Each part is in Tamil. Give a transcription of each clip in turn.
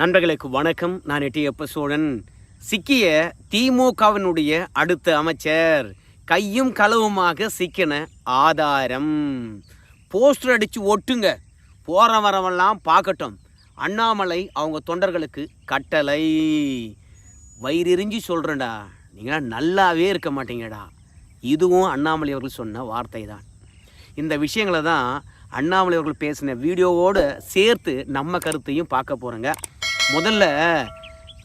நண்பர்களுக்கு வணக்கம். நான் எட்டியப்ப சோழன். சிக்கிய திமுகவினுடைய அடுத்த அமைச்சர் கையும் களவுமாக சிக்கின ஆதாரம். போஸ்டர் அடித்து ஒட்டுங்க. போகிற வரவெல்லாம் பார்க்கட்டும். அண்ணாமலை அவங்க தொண்டர்களுக்கு கட்டளை. வயிறெறிஞ்சு சொல்கிறேன்டா நீங்களாம் நல்லாவே இருக்க மாட்டீங்கடா. இதுவும் அண்ணாமலை அவர்கள் சொன்ன வார்த்தை தான் இந்த விஷயங்களை தான் அண்ணாமலை அவர்கள் பேசின வீடியோவோடு சேர்த்து நம்ம கருத்தையும் பார்க்க போகிறோங்க முதல்ல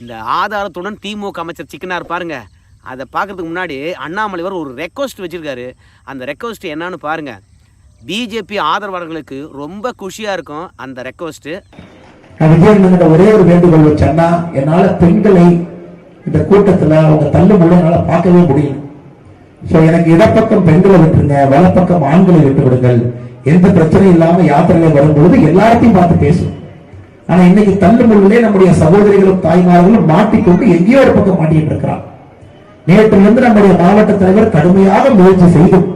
இந்த ஆதாரத்துடன் திமுக அமைச்சர் சிக்கனார் பாருங்க. அதை பார்க்கறதுக்கு முன்னாடி அண்ணாமலைவர் ஒரு ரெக்வஸ்ட் வச்சுருக்காரு. அந்த ரெக்வஸ்ட் என்னன்னு பாருங்க. பிஜேபி ஆதரவாளர்களுக்கு ரொம்ப குஷியாக இருக்கும் அந்த ரெக்வஸ்ட்டு ஒரே ஒரு வேண்டுகோள் வச்சேன்னா என்னால பெண்களை இந்த கூட்டத்துல அவங்க தள்ளு முள்ள என்னால பார்க்கவே முடியும் ஸோ எனக்கு இடப்பக்கம் பெண்களை விட்டுருங்க வலப்பக்கம் ஆண்களை விட்டு விடுங்கள் எந்த பிரச்சனையும் இல்லாம யாத்திரையில வரும்பொழுது எல்லார்ட்டையும் பார்த்து பேசும் ஆனா இன்னைக்கு தள்ளு நம்முடைய சகோதரிகளும் தாய்மார்களும் மாட்டிக்கொண்டு எங்கேயோ ஒரு பக்கம் மாட்டிட்டு இருக்கிறான் நேற்றிலிருந்து நம்முடைய மாவட்ட தலைவர் கடுமையாக முயற்சி செய்தும்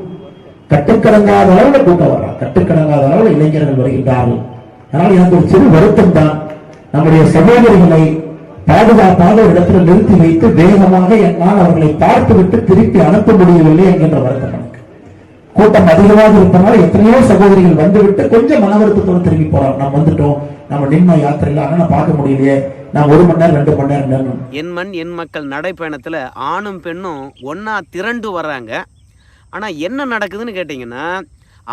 கட்டுக்கடங்காத அளவுல கூட்டம் வர்றான் கட்டுக்கடங்காத அளவுல இளைஞர்கள் வருகின்றார்கள். அதனால் எனக்கு ஒரு சிறு வருத்தம் தான். நம்முடைய சகோதரிகளை பாதுகாப்பாக ஒரு இடத்துல நிறுத்தி வைத்து வேகமாக என்னால் அவர்களை பார்த்துவிட்டு திருப்பி அனுப்ப முடியவில்லை என்கின்ற வருத்தம் எனக்கு. கூட்டம் அதிகமாக இருப்பதால் எத்தனையோ சகோதரிகள் வந்துவிட்டு கொஞ்சம் மன வருத்தத்தோடு திரும்பி போறோம் நாம் வந்துட்டோம். நம்ம நிம்ம யாத்திரையில ஆனால் பார்க்க முடியலையே. நான் ஒரு மணி நேரம் ரெண்டு மணி நேரம் என் மண் என் மக்கள் நடைப்பயணத்தில் ஆணும் பெண்ணும் ஒன்றா திரண்டு வர்றாங்க. ஆனால் என்ன நடக்குதுன்னு கேட்டிங்கன்னா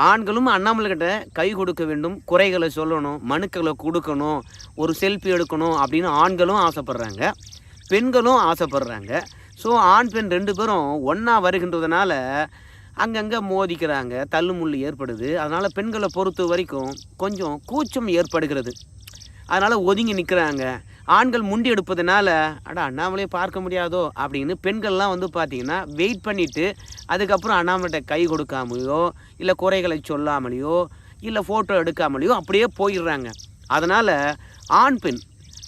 ஆண்களும் அண்ணாமலைக்கிட்ட கை கொடுக்க வேண்டும் குறைகளை சொல்லணும் மனுக்களை கொடுக்கணும் ஒரு செல்ஃபி எடுக்கணும் அப்படின்னு ஆண்களும் ஆசைப்படுறாங்க. பெண்களும் ஆசைப்பட்றாங்க. ஸோ ஆண் பெண் ரெண்டு பேரும் ஒன்றா வருகின்றதுனால அங்கங்கே மோதிக்கிறாங்க தள்ளுமுள்ளு ஏற்படுது. அதனால் பெண்களை பொறுத்த வரைக்கும் கொஞ்சம் கூச்சம் ஏற்படுகிறது. அதனால் ஒதுங்கி நிற்கிறாங்க ஆண்கள் முண்டி எடுப்பதனால அட அண்ணாமலையை பார்க்க முடியாதோ அப்படின்னு பெண்கள்லாம் வந்து பார்த்திங்கன்னா வெயிட் பண்ணிவிட்டு அதுக்கப்புறம் அண்ணாமலைகிட்ட கை கொடுக்காமலையோ இல்லை குறைகளை சொல்லாமலையோ இல்லை ஃபோட்டோ எடுக்காமலையோ அப்படியே போயிடுறாங்க. அதனால் ஆண் பெண்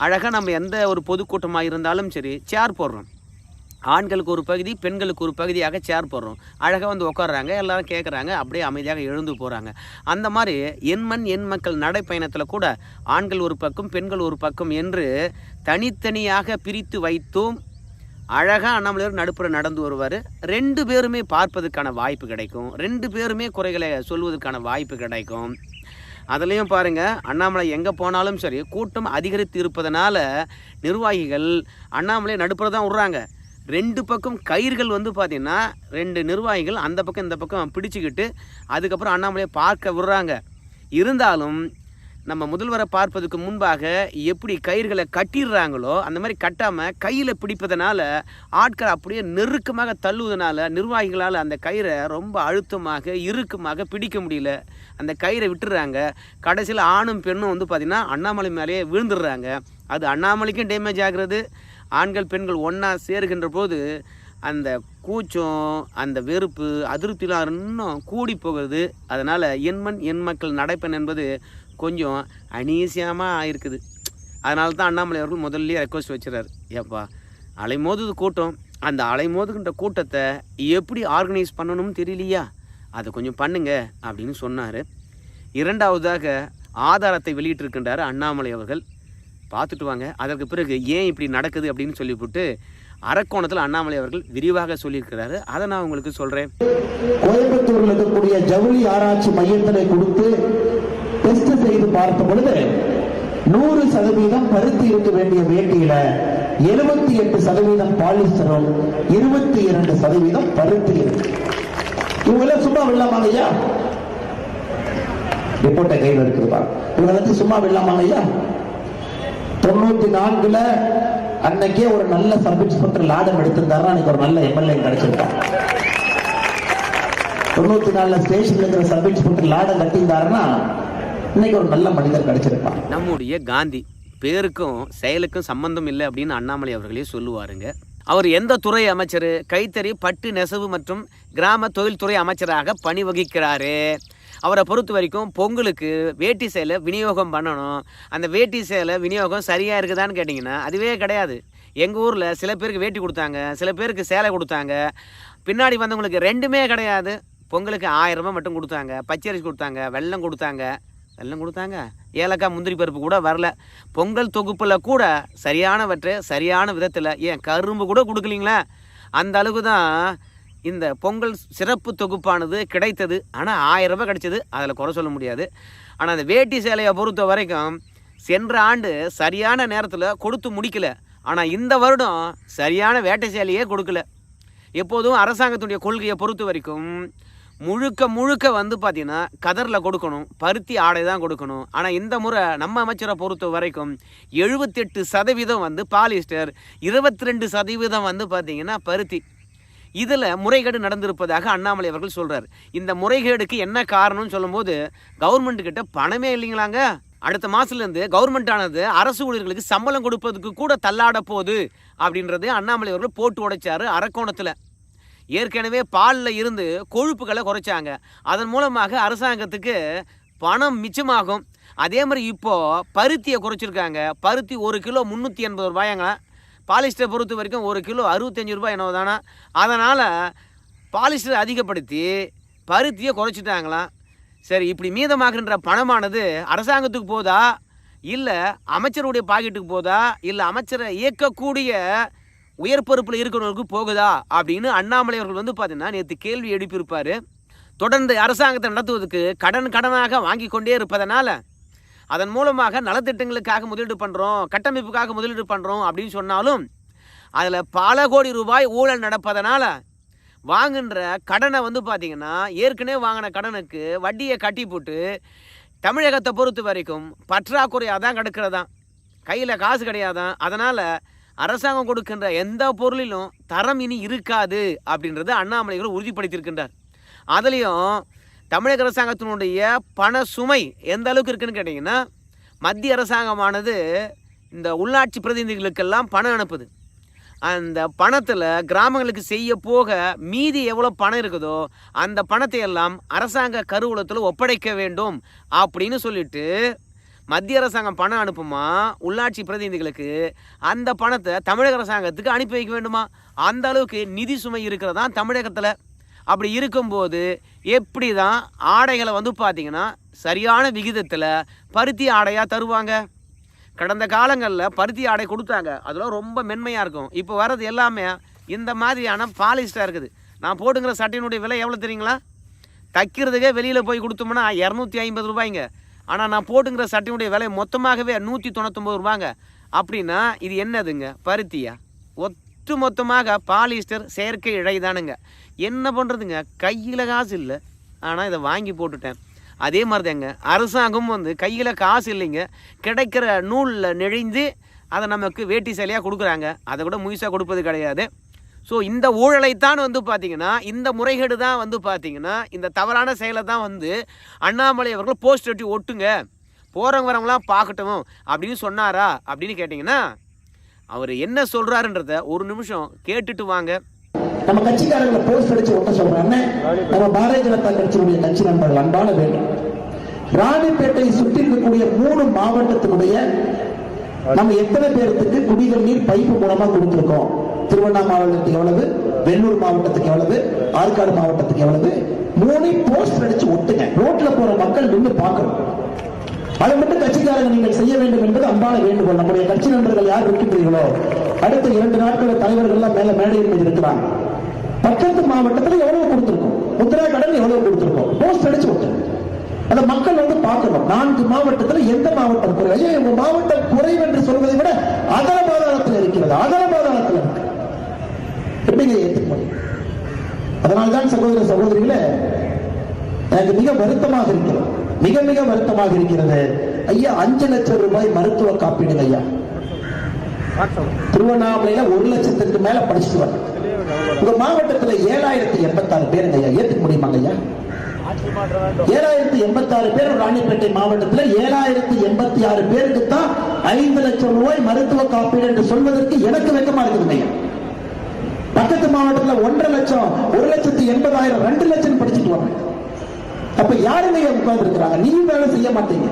அழகாக நம்ம எந்த ஒரு பொதுக்கூட்டமாக இருந்தாலும் சரி சேர் போடுறோம். ஆண்களுக்கு ஒரு பகுதி பெண்களுக்கு ஒரு பகுதியாக சேர் போடுறோம். அழகாக வந்து உட்காடுறாங்க எல்லாரும் கேட்குறாங்க அப்படியே அமைதியாக எழுந்து போகிறாங்க அந்த மாதிரி எண்மண் மண் மக்கள் நடைப்பயணத்தில் கூட ஆண்கள் ஒரு பக்கம் பெண்கள் ஒரு பக்கம் என்று தனித்தனியாக பிரித்து வைத்தும் அழகாக அண்ணாமலையார் நடுப்புற நடந்து வருவார். ரெண்டு பேருமே பார்ப்பதற்கான வாய்ப்பு கிடைக்கும். ரெண்டு பேருமே குறைகளை சொல்வதற்கான வாய்ப்பு கிடைக்கும். அதுலேயும் பாருங்கள் அண்ணாமலை எங்கே போனாலும் சரி கூட்டம் அதிகரித்து இருப்பதனால நிர்வாகிகள் அண்ணாமலை நடுப்புற தான் விட்றாங்க. ரெண்டு பக்கம் கயிர்கள் வந்து பார்த்திங்கன்னா ரெண்டு நிர்வாகிகள் அந்த பக்கம் இந்த பக்கம் பிடிச்சிக்கிட்டு அதுக்கப்புறம் அண்ணாமலையை பார்க்க விடுறாங்க. இருந்தாலும் நம்ம முதல்வரை பார்ப்பதுக்கு முன்பாக எப்படி கயிர்களை கட்டிடுறாங்களோ அந்த மாதிரி கட்டாமல் கையில் பிடிப்பதனால ஆட்கள் அப்படியே நெருக்கமாக தள்ளுவதனால நிர்வாகிகளால் அந்த கயிறை ரொம்ப அழுத்தமாக இறுக்கமாக பிடிக்க முடியல. அந்த கயிறை விட்டுடுறாங்க கடைசியில் ஆணும் பெண்ணும் வந்து பார்த்திங்கன்னா அண்ணாமலை மேலேயே விழுந்துடுறாங்க. அது அண்ணாமலைக்கும் டேமேஜ் ஆகிறது. ஆண்கள் பெண்கள் ஒன்றா சேருகின்ற போது அந்த கூச்சம் அந்த வெறுப்பு அதிருப்திலாம் இன்னும் கூடி போகிறது அதனால் எண்மண் எண் மக்கள் நடைப்பெண் என்பது கொஞ்சம் அனீசியமாக இருக்குது அதனால தான் அண்ணாமலை அவர்கள் முதல்ல ரெக்வஸ்ட் வச்சுறாரு ஏப்பா அலைமோது கூட்டம். அந்த அலைமோதுகின்ற கூட்டத்தை எப்படி ஆர்கனைஸ் பண்ணணும்னு தெரியலையா? அதை கொஞ்சம் பண்ணுங்க அப்படின்னு சொன்னார். இரண்டாவதாக ஆதாரத்தை வெளியிட்டிருக்கின்றார் அண்ணாமலை அவர்கள். பார்த்துட்டு வாங்க அதற்கு பிறகு ஏன் இப்படி நடக்குது? அப்படின்னு சொல்லிவிட்டு அரக்கோணத்தில் அண்ணாமலை அவர்கள் விரிவாக சொல்லியிருக்கிறாரு. அதை நான் உங்களுக்கு சொல்கிறேன் கோயம்புத்தூரில் இருக்கக்கூடிய ஜவுளி ஆராய்ச்சி மையத்தினை கொடுத்து டெஸ்ட் செய்து பார்த்த பொழுது நூறு சதவீதம் பருத்தி இருக்க வேண்டிய வேட்டியில எழுபத்தி எட்டு சதவீதம் பாலிஸ்டரும் இருபத்தி இரண்டு சதவீதம் பருத்தி இருக்கு. இவங்க எல்லாம் சும்மா விடலாமாங்க ஐயா? ரிப்போர்ட்டை கையில் இருக்குதுப்பா இவங்க வந்து சும்மா விடலாமாங்க ஐயா? தொண்ணூத்தி நான்குல அன்னைக்கே ஒரு நல்ல சப் இன்ஸ்பெக்டர் லாடம் எடுத்திருந்தாரு அன்னைக்கு ஒரு நல்ல எம்எல்ஏ கிடைச்சிருக்கான் தொண்ணூத்தி நாலுல ஸ்டேஷன்ல இருக்கிற சப் இன்ஸ்பெக்டர் லாடம் கட்டியிருந்தாருன்னா இன்னைக்கு ஒரு நல்ல மனிதர் கிடைச்சிருப்பான் நம்முடைய காந்தி பேருக்கும் செயலுக்கும் சம்பந்தம் இல்லை அப்படின்னு அண்ணாமலை அவர்களே சொல்லுவாருங்க. அவர் எந்த துறை அமைச்சர்? கைத்தறி பட்டு நெசவு மற்றும் கிராம தொழில்துறை அமைச்சராக பணி வகிக்கிறாரு அவரை பொறுத்த வரைக்கும் பொங்கலுக்கு வேட்டி சேலை விநியோகம் பண்ணணும். அந்த வேட்டி சேலை விநியோகம் சரியாக இருக்குதான்னு கேட்டிங்கன்னா அதுவே கிடையாது. எங்கள் ஊரில் சில பேருக்கு வேட்டி கொடுத்தாங்க சில பேருக்கு சேலை கொடுத்தாங்க. பின்னாடி வந்தவங்களுக்கு ரெண்டுமே கிடையாது. பொங்கலுக்கு ஆயிரம் ரூபாய் மட்டும் கொடுத்தாங்க பச்சரிசி கொடுத்தாங்க வெள்ளம் கொடுத்தாங்க. எல்லாம் கொடுத்தாங்க. ஏலக்காய் முந்திரி பருப்பு கூட வரல. பொங்கல் தொகுப்பில் கூட சரியானவற்றை சரியான விதத்தில் ஏன் கரும்பு கூட கொடுக்கலிங்களா? அந்த அளவுக்கு தான் இந்த பொங்கல் சிறப்பு தொகுப்பானது கிடைத்தது. ஆனால் ஆயிரம் ரூபாய் கிடைச்சது. அதில் குறை சொல்ல முடியாது. ஆனால் அந்த வேட்டி சேலையை பொறுத்த வரைக்கும் சென்ற ஆண்டு சரியான நேரத்தில் கொடுத்து முடிக்கல. ஆனால் இந்த வருடம் சரியான வேட்டை சேலையே கொடுக்கல. எப்போதும் அரசாங்கத்துடைய கொள்கையை பொறுத்த வரைக்கும் முழுக்க முழுக்க வந்து பார்த்தீங்கன்னா கதரில் கொடுக்கணும் பருத்தி ஆடை தான் கொடுக்கணும். ஆனால் இந்த முறை நம்ம அமைச்சரை பொறுத்த வரைக்கும் எழுபத்தெட்டு சதவீதம் வந்து பாலிஸ்டர் இருபத்தி ரெண்டு சதவீதம் வந்து பார்த்தீங்கன்னா பருத்தி. இதில் முறைகேடு நடந்திருப்பதாக அண்ணாமலை அவர்கள் சொல்கிறார் இந்த முறைகேடுக்கு என்ன காரணம்னு சொல்லும்போது கவர்மெண்ட்டுக்கிட்ட பணமே இல்லைங்களாங்க. அடுத்த மாதத்துலேருந்து கவர்மெண்ட் ஆனது அரசு ஊழியர்களுக்கு சம்பளம் கொடுப்பதுக்கு கூட தள்ளாட போகுது அப்படின்றது அண்ணாமலை அவர்கள் போட்டு உடைச்சார் அரக்கோணத்தில். ஏற்கனவே பாலில் இருந்து கொழுப்புகளை குறைச்சாங்க. அதன் மூலமாக அரசாங்கத்துக்கு பணம் மிச்சமாகும். அதே மாதிரி இப்போது பருத்தியை குறைச்சிருக்காங்க. பருத்தி ஒரு கிலோ முந்நூற்றி எண்பது ரூபாயாங்க. பாலிஸ்டரை பொறுத்த வரைக்கும் ஒரு கிலோ அறுபத்தஞ்சு ரூபாய் என்னவோ தானே. அதனால் பாலிஸ்டரை அதிகப்படுத்தி பருத்தியை குறைச்சிட்டாங்களாம். சரி இப்படி மீதமாகின்ற பணமானது அரசாங்கத்துக்கு போதா? இல்லை அமைச்சருடைய பாக்கெட்டுக்கு போதா? இல்லை அமைச்சரை இயக்கக்கூடிய உயர் பொறுப்பில் இருக்கிறவங்களுக்கு போகுதா அப்படின்னு அண்ணாமலை அவர்கள் வந்து பார்த்தீங்கன்னா நேற்று கேள்வி எழுப்பியிருப்பார். தொடர்ந்து அரசாங்கத்தை நடத்துவதற்கு கடன் கடனாக வாங்கி கொண்டே இருப்பதனால் அதன் மூலமாக நலத்திட்டங்களுக்காக முதலீடு பண்ணுறோம் கட்டமைப்புக்காக முதலீடு பண்ணுறோம் அப்படின்னு சொன்னாலும் அதில் பல கோடி ரூபாய் ஊழல் நடப்பதனால் வாங்குன்ற கடனை வந்து பார்த்திங்கன்னா ஏற்கனவே வாங்கின கடனுக்கு வட்டியை கட்டி போட்டு தமிழகத்தை பொறுத்த வரைக்கும் பற்றாக்குறையாக தான் கிடக்கிறதான் கையில் காசு கிடையாதான் அதனால் அரசாங்கம் கொடுக்கின்ற எந்த பொருளிலும் தரம் இனி இருக்காது அப்படின்றத அண்ணாமலைகள் உறுதிப்படுத்தியிருக்கின்றார். அதுலேயும் தமிழக அரசாங்கத்தினுடைய பண சுமை எந்த அளவுக்கு இருக்குன்னு கேட்டிங்கன்னா மத்திய அரசாங்கமானது இந்த உள்ளாட்சி பிரதிநிதிகளுக்கெல்லாம் பணம் அனுப்புது. அந்த பணத்தில் கிராமங்களுக்கு செய்ய போக மீதி எவ்வளோ பணம் இருக்குதோ அந்த பணத்தை எல்லாம் அரசாங்க கருவூலத்தில் ஒப்படைக்க வேண்டும் அப்படின்னு சொல்லிட்டு மத்திய அரசாங்கம் பணம் அனுப்புமா? உள்ளாட்சி பிரதிநிதிகளுக்கு அந்த பணத்தை தமிழக அரசாங்கத்துக்கு அனுப்பி வைக்க வேண்டுமா? அந்த அளவுக்கு நிதி சுமை இருக்கிறதா தமிழகத்தில்? அப்படி இருக்கும்போது எப்படி தான் ஆடைகளை வந்து பார்த்திங்கன்னா சரியான விகிதத்தில் பருத்தி ஆடையாக தருவாங்க? கடந்த காலங்களில் பருத்தி ஆடை கொடுத்தாங்க. அதெல்லாம் ரொம்ப மென்மையாக இருக்கும். இப்போ வர்றது எல்லாமே இந்த மாதிரியான பாலிஸ்டாக இருக்குது. நான் போட்டுங்கிற சட்டையினுடைய விலை எவ்வளோ தெரியுங்களா? தைக்கிறதுக்கே வெளியில் போய் கொடுத்தோம்னா இரநூத்தி ஐம்பது ரூபாய்ங்க. ஆனால் நான் போட்டுங்கிற சட்டையினுடைய விலை மொத்தமாகவே நூற்றி தொண்ணூத்தொம்பது ரூபாங்க. அப்படின்னா இது என்னதுங்க? பருத்தியா? ஒட்டு மொத்தமாக பாலிஸ்டர் செயற்கை இழை தானுங்க. என்ன பண்ணுறதுங்க கையில் காசு இல்லை. ஆனால் இதை வாங்கி போட்டுட்டேன். அதே மாதிரி தாங்க அரசாங்கம் வந்து கையில் காசு இல்லைங்க. கிடைக்கிற நூலில் நெழிந்து அதை நமக்கு வேட்டி சேலையாக கொடுக்குறாங்க. அதை கூட முயசாக கொடுப்பது கிடையாது. ஸோ இந்த ஊழலைத்தான் வந்து பார்த்தீங்கன்னா இந்த முறைகேடு தான் வந்து பார்த்தீங்கன்னா இந்த தவறான செயலை தான் வந்து அண்ணாமலை அவர்கள் போஸ்ட் ஒட்டி ஒட்டுங்க. போகிறவங்க வரவங்களாம் பார்க்கட்டும் அப்படின்னு சொன்னாரா அப்படின்னு கேட்டிங்கன்னா அவர் என்ன சொல்கிறாருன்றத ஒரு நிமிஷம் கேட்டுட்டு வாங்க. நம்ம கட்சிக்காரர்களை போஸ்ட் அடிச்சு ஒட்ட சொல்றாங்க நம்ம பாரதிய ஜனதா கட்சியினுடைய கட்சி நண்பர்கள் அன்பான வேண்டும் ராணிப்பேட்டை சுற்றி இருக்கக்கூடிய மூணு மாவட்டத்தினுடைய நம்ம எத்தனை பேருக்கு குடிகள் நீர் பைப்பு மூலமா கொடுத்துருக்கோம்? திருவண்ணா மாவட்டத்துக்கு எவ்வளவு? வெள்ளூர் மாவட்டத்துக்கு எவ்வளவு? ஆற்காடு மாவட்டத்துக்கு எவ்வளவு? மூணு போஸ்ட் அடிச்சு ஒட்டுங்க. ரோட்ல போற மக்கள் நின்று பார்க்கணும். அதை மட்டும் கட்சிக்காரங்க நீங்கள் செய்ய வேண்டும் என்பது அன்பான வேண்டுகோள். நம்முடைய கட்சி நண்பர்கள் யார் இருக்கின்றீர்களோ அடுத்த இரண்டு நாட்கள் தலைவர்கள் எல்லாம் மேல மேடையில் மீது இருக்கிறாங்க. பக்கத்து மாவட்டத்தில் எவ்வளவு கொடுத்திருக்கோம்? முத்ரா கடன் எவ்வளவு கொடுத்திருக்கோம்? போஸ்ட் அடிச்சு விட்டு அந்த மக்கள் வந்து பார்க்கணும். நான்கு மாவட்டத்தில் எந்த மாவட்டம் குறை ஐயோ உங்க மாவட்டம் குறைவு என்று சொல்வதை விட அகல பாதாளத்தில் இருக்கிறது. அகல எப்படி இதை ஏற்றுக்க முடியும். அதனால்தான் சகோதர சகோதரிகளை எனக்கு மிக வருத்தமாக இருக்கிறது. மிக மிக வருத்தமாக இருக்கிறது. ஐயா அஞ்சு லட்சம் ரூபாய் மருத்துவ காப்பீடு ஐயா. திருவண்ணாமலையில ஒரு லட்சத்துக்கு மேல படிச்சுட்டு வர உங்க மாவட்டத்துல ஏழாயிரத்தி எண்பத்தாறு பேர் ஐயா. ஏத்துக்க முடியுமாங்க ஐயா? ஏழாயிரத்தி எண்பத்தாறு பேர் ராணிப்பேட்டை மாவட்டத்துல ஏழாயிரத்தி எண்பத்தி ஆறு பேருக்கு தான் ஐந்து லட்சம் ரூபாய் மருத்துவ காப்பீடு என்று சொல்வதற்கு எனக்கு வெக்கமா இருக்குது ஐயா. பக்கத்து மாவட்டத்தில் ஒன்றரை லட்சம் ஒரு லட்சத்தி எண்பதாயிரம் ரெண்டு லட்சம் படிச்சுட்டு வர்றேன் அப்ப யாருங்க உட்கார்ந்து இருக்கிறாங்க நீ வேலை செய்ய மாட்டீங்க.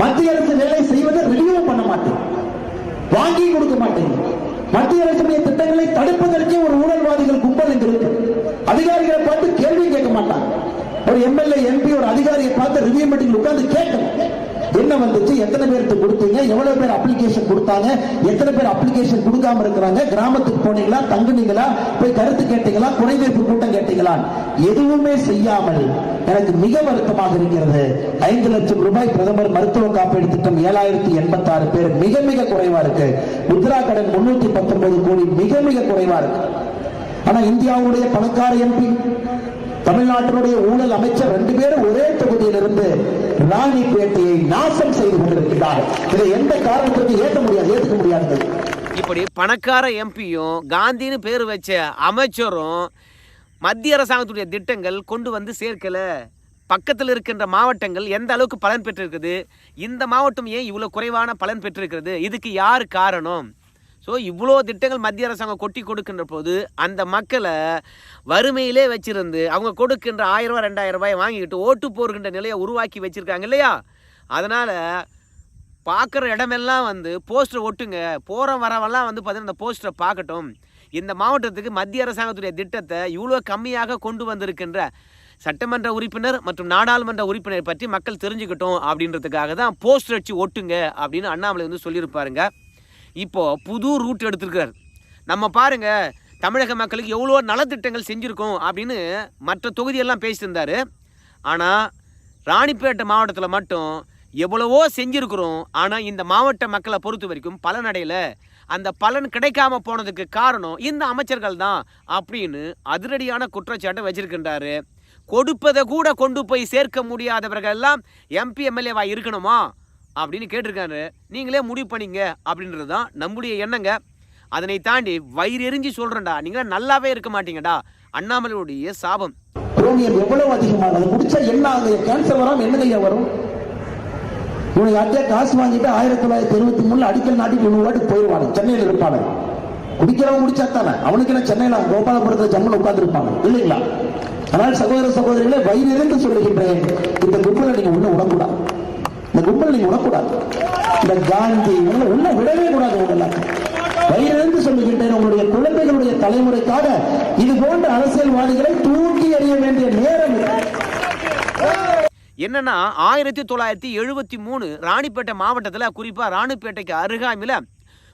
மத்திய அரசு வேலை செய்வதை ரிலீவ் பண்ண மாட்டீங்க. வாங்கி கொடுக்க மாட்டீங்க. மத்திய அரசுடைய திட்டங்களை தடுப்பதற்கே ஒரு ஊழல்வாதிகள் கும்பல் இருக்கு. அதிகாரிகளை பார்த்து கேள்வி கேட்க மாட்டாங்க. ஒரு எம்எல்ஏ எம்பி ஒரு அதிகாரியை பார்த்து ரிவ்யூ மீட்டிங் உட்கார்ந்து கேட்கணும் என்ன வந்துச்சு? எத்தனை பேருக்கு கொடுத்தீங்க? எவ்வளவு பேர் அப்ளிகேஷன் கொடுத்தாங்க? எத்தனை பேர் அப்ளிகேஷன் கொடுக்காம இருக்கிறாங்க? கிராமத்துக்கு போனீங்களா? தங்குனீங்களா? போய் கருத்து கேட்டீங்களா? குறைதீர்ப்பு கூட்டம் கேட்டீங்களா? எதுவுமே செய்யாமல் எனக்கு மிக வருத்தமாக இருக்கிறது. ஐந்து லட்சம் ரூபாய் பிரதமர் மருத்துவ காப்பீடு திட்டம் ஏழாயிரத்தி எண்பத்தி ஆறு பேர் மிக மிக குறைவா இருக்கு. முத்ரா கடன் முன்னூத்தி பத்தொன்பது கோடி மிக மிக குறைவா இருக்கு. ஆனா இந்தியாவுடைய பணக்கார எம்பி தமிழ்நாட்டினுடைய ஊழல் அமைச்சர் ரெண்டு பேரும் ஒரே தொகுதியிலிருந்து ராணிப்பேட்டையை நாசம் செய்து கொண்டிருக்கிறார்கள் இதை எந்த காரணத்திற்கு ஏற்க முடியாது ஏற்றுக்க முடியாது இப்படி பணக்கார எம்பியும் காந்தின்னு பேர் வச்ச அமைச்சரும் மத்திய அரசாங்கத்துடைய திட்டங்கள் கொண்டு வந்து சேர்க்கல. பக்கத்தில் இருக்கின்ற மாவட்டங்கள் எந்த அளவுக்கு பலன் பெற்றிருக்குது? இந்த மாவட்டம் ஏன் இவ்வளோ குறைவான பலன் பெற்றிருக்கிறது? இதுக்கு யார் காரணம்? ஸோ இவ்வளோ திட்டங்கள் மத்திய அரசாங்கம் கொட்டி கொடுக்கின்ற போது அந்த மக்களை வறுமையிலே வச்சிருந்து அவங்க கொடுக்கின்ற ஆயிரம் ரூபாய் ரெண்டாயிரம் ரூபாய் வாங்கிக்கிட்டு ஓட்டு போடுகின்ற நிலையை உருவாக்கி வச்சிருக்காங்க இல்லையா? அதனால் பார்க்குற இடமெல்லாம் வந்து போஸ்டர் ஒட்டுங்க. போகிற வரவெல்லாம் வந்து பார்த்தீங்கன்னா இந்த போஸ்டரை பார்க்கட்டும். இந்த மாவட்டத்துக்கு மத்திய அரசாங்கத்துடைய திட்டத்தை இவ்வளோ கம்மியாக கொண்டு வந்திருக்கின்ற சட்டமன்ற உறுப்பினர் மற்றும் நாடாளுமன்ற உறுப்பினர் பற்றி மக்கள் தெரிஞ்சுக்கிட்டோம் அப்படின்றதுக்காக தான் போஸ்டர் வச்சு ஒட்டுங்க அப்படின்னு அண்ணாமலை வந்து சொல்லியிருப்பாருங்க. இப்போ புது ரூட் எடுத்திருக்கிறார். நம்ம பாருங்கள் தமிழக மக்களுக்கு எவ்வளோ நலத்திட்டங்கள் செஞ்சுருக்கோம் அப்படின்னு மற்ற தொகுதியெல்லாம் பேசியிருந்தாரு ஆனால் ராணிப்பேட்டை மாவட்டத்தில் மட்டும் எவ்வளவோ செஞ்சுருக்குறோம். ஆனால் இந்த மாவட்ட மக்களை பொறுத்த வரைக்கும் பலனடையில் அந்த பலன் கிடைக்காம போனதுக்கு காரணம் இந்த அமைச்சர்கள் தான் அப்படின்னு அதிரடியான குற்றச்சாட்டை வச்சிருக்கின்றாரு. கொடுப்பதை கூட கொண்டு போய் சேர்க்க முடியாதவர்கள் எல்லாம் எம்பி எம்எல்ஏவாக இருக்கணுமா? அப்படின்னு கேட்டிருக்காரு. நீங்களே முடிவு பண்ணிங்க அப்படின்றது தான் நம்முடைய எண்ணங்க. அதனை தாண்டி வயிறு எரிஞ்சு சொல்கிறேன்டா நீங்களே நல்லாவே இருக்க மாட்டீங்கடா. அண்ணாமலையுடைய சாபம். குரோனியம் எவ்வளவு அதிகமானது? முடிச்சா என்ன ஆகுது? கேன்சர் வராம என்ன கையா வரும்? இவனை யார்கிட்டயா காசு வாங்கிட்டு ஆயிரத்தி தொள்ளாயிரத்தி எழுபத்தி மூணுல அடிக்கல் நாட்டிட்டு இவனு வாட்டுக்கு போயிடுவானு சென்னையில் இருப்பாங்க குடிக்கிறவன் குடிச்சா தானே. அவனுக்கு என்ன சென்னையில கோபாலபுரத்துல ஜம்முன்னு உட்கார்ந்துருப்பாங்க இல்லைங்களா? ஆனால் சகோதர சகோதரிகளை வயிறு இருந்து சொல்லுகின்றேன். இந்த கும்பலை நீங்க ஒண்ணு உடம்புடா இந்த கும்பல் நீங்க விடக்கூடாது இந்த காந்தி உள்ள விடவே கூடாது உங்களை வயிறிழந்து சொல்லுகின்றேன் உங்களுடைய குழந்தைகளுடைய தலைமுறைக்காக இது போன்ற அரசியல்வாதிகளை தூக்கி எறிய வேண்டிய நேரம் என்னன்னா ஆயிரத்தி தொள்ளாயிரத்தி எழுபத்தி மூணு ராணிப்பேட்டை மாவட்டத்தில் குறிப்பாக ராணிப்பேட்டைக்கு அருகாமையில்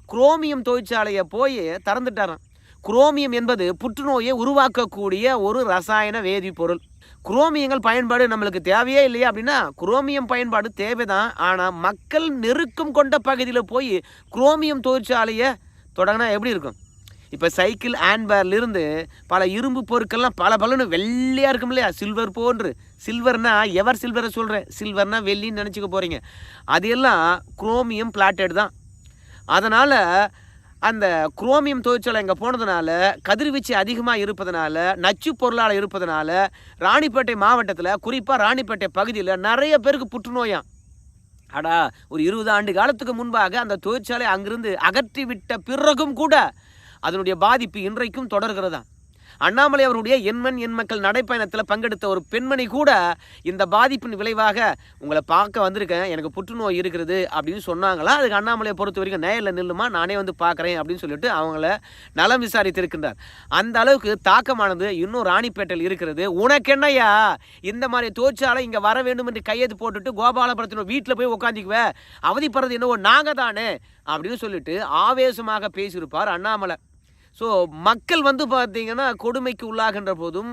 குரோமியம் தொழிற்சாலையை போய் திறந்துட்டாராம். குரோமியம் என்பது புற்றுநோயை உருவாக்கக்கூடிய ஒரு ரசாயன வேதிப்பொருள். குரோமியங்கள் பயன்பாடு நம்மளுக்கு தேவையே இல்லையா அப்படின்னா குரோமியம் பயன்பாடு தேவைதான். ஆனால் மக்கள் நெருக்கம் கொண்ட பகுதியில் போய் குரோமியம் தொழிற்சாலையை தொடங்கினா எப்படி இருக்கும்? இப்போ சைக்கிள் ஹேண்ட்பேர்லேருந்து பல இரும்பு பொருட்கள்லாம் பல பலன்னு வெள்ளையாக இருக்கும் இல்லையா? சில்வர் போன்று. சில்வர்னா எவர் சில்வரை சொல்கிறேன் சில்வர்னா வெள்ளின்னு நினச்சிக்க போகிறீங்க அது எல்லாம் குரோமியம் பிளாட்டட் தான். அதனால் அந்த குரோமியம் தொழிற்சாலை இங்கே போனதுனால கதிர்வீச்சு அதிகமாக இருப்பதனால நச்சு பொருளால் இருப்பதனால ராணிப்பேட்டை மாவட்டத்தில் குறிப்பாக ராணிப்பேட்டை பகுதியில் நிறைய பேருக்கு புற்றுநோயாம். அடா ஒரு இருபது ஆண்டு காலத்துக்கு முன்பாக அந்த தொழிற்சாலை அங்கிருந்து அகற்றி விட்ட பிறகும் கூட அதனுடைய பாதிப்பு இன்றைக்கும் தொடர்கிறதா அண்ணாமலை அவருடைய எண்மண் எண் மக்கள் நடைப்பயணத்தில் பங்கெடுத்த ஒரு பெண்மணி கூட இந்த பாதிப்பின் விளைவாக உங்களை பார்க்க வந்திருக்கேன். எனக்கு புற்றுநோய் இருக்கிறது அப்படின்னு சொன்னாங்களா? அதுக்கு அண்ணாமலையை பொறுத்த வரைக்கும் நேரில் நில்லுமா? நானே வந்து பார்க்குறேன் அப்படின்னு சொல்லிட்டு அவங்கள நலம் விசாரித்திருக்கின்றார். அந்த அளவுக்கு தாக்கமானது இன்னும் ராணிப்பேட்டையில் இருக்கிறது. உனக்கு இந்த மாதிரி தொழிற்சாலை இங்கே வர வேண்டும் என்று கையெழுத்து போட்டுட்டு கோபாலபுரத்தின் வீட்டில் போய் உட்காந்துக்குவேன் அவதிப்படுறது என்னவோ நாங்கள் தானே அப்படின்னு சொல்லிட்டு ஆவேசமாக பேசியிருப்பார் அண்ணாமலை. ஸோ மக்கள் வந்து பார்த்தீங்கன்னா கொடுமைக்கு உள்ளாகின்ற போதும்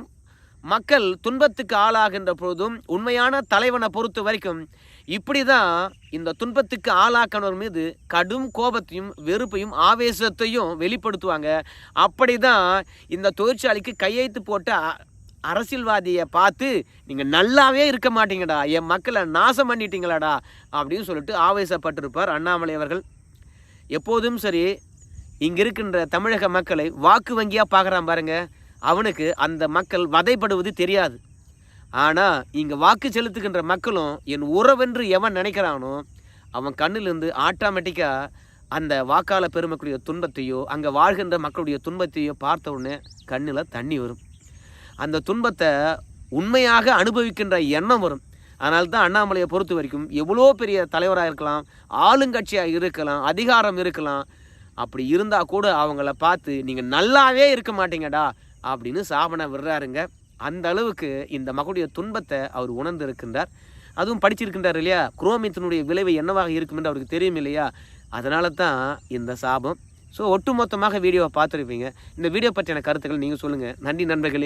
மக்கள் துன்பத்துக்கு ஆளாகின்ற போதும் உண்மையான தலைவனை பொறுத்த வரைக்கும் இப்படி தான் இந்த துன்பத்துக்கு ஆளாக்கணவர் மீது கடும் கோபத்தையும் வெறுப்பையும் ஆவேசத்தையும் வெளிப்படுத்துவாங்க. அப்படி தான் இந்த தொழிற்சாலைக்கு கையெழுத்து போட்ட அ- அரசியல்வாதியை பார்த்து நீங்கள் நல்லாவே இருக்க மாட்டீங்கடா என் மக்களை நாசம் பண்ணிட்டீங்களாடா அப்படின்னு சொல்லிட்டு ஆவேசப்பட்டிருப்பார் அண்ணாமலை அவர்கள். எப்போதும் சரி இங்கே இருக்கின்ற தமிழக மக்களை வாக்கு வங்கியாக பார்க்குறான் பாருங்க. அவனுக்கு அந்த மக்கள் வதைப்படுவது தெரியாது. ஆனால் இங்கே வாக்கு செலுத்துகின்ற மக்களும் என் உறவென்று எவன் நினைக்கிறானோ அவன் கண்ணிலிருந்து ஆட்டோமேட்டிக்காக அந்த வாக்காள பெருமக்களுடைய துன்பத்தையோ அங்கே வாழ்கின்ற மக்களுடைய துன்பத்தையோ பார்த்த உடனே கண்ணில் தண்ணி வரும். அந்த துன்பத்தை உண்மையாக அனுபவிக்கின்ற எண்ணம் வரும். அதனால தான் அண்ணாமலையை பொறுத்த வரைக்கும் எவ்வளோ பெரிய தலைவராக இருக்கலாம் ஆளுங்கட்சியாக இருக்கலாம் அதிகாரம் இருக்கலாம் அப்படி இருந்தால் கூட அவங்கள பார்த்து நீங்கள் நல்லாவே இருக்க மாட்டீங்கடா அப்படின்னு சாபனை விடுறாருங்க. அந்த அளவுக்கு இந்த மகளுடைய துன்பத்தை அவர் உணர்ந்து இருக்கின்றார் அதுவும் படிச்சிருக்கின்றார் இல்லையா? குரோமியத்தினுடைய விளைவு என்னவாக இருக்கும் என்று அவருக்கு தெரியும் இல்லையா? அதனால தான் இந்த சாபம். ஸோ ஒட்டுமொத்தமாக வீடியோவை பார்த்துருப்பீங்க. இந்த வீடியோ பற்றின கருத்துக்கள் நீங்கள் சொல்லுங்கள் நன்றி நண்பர்களே.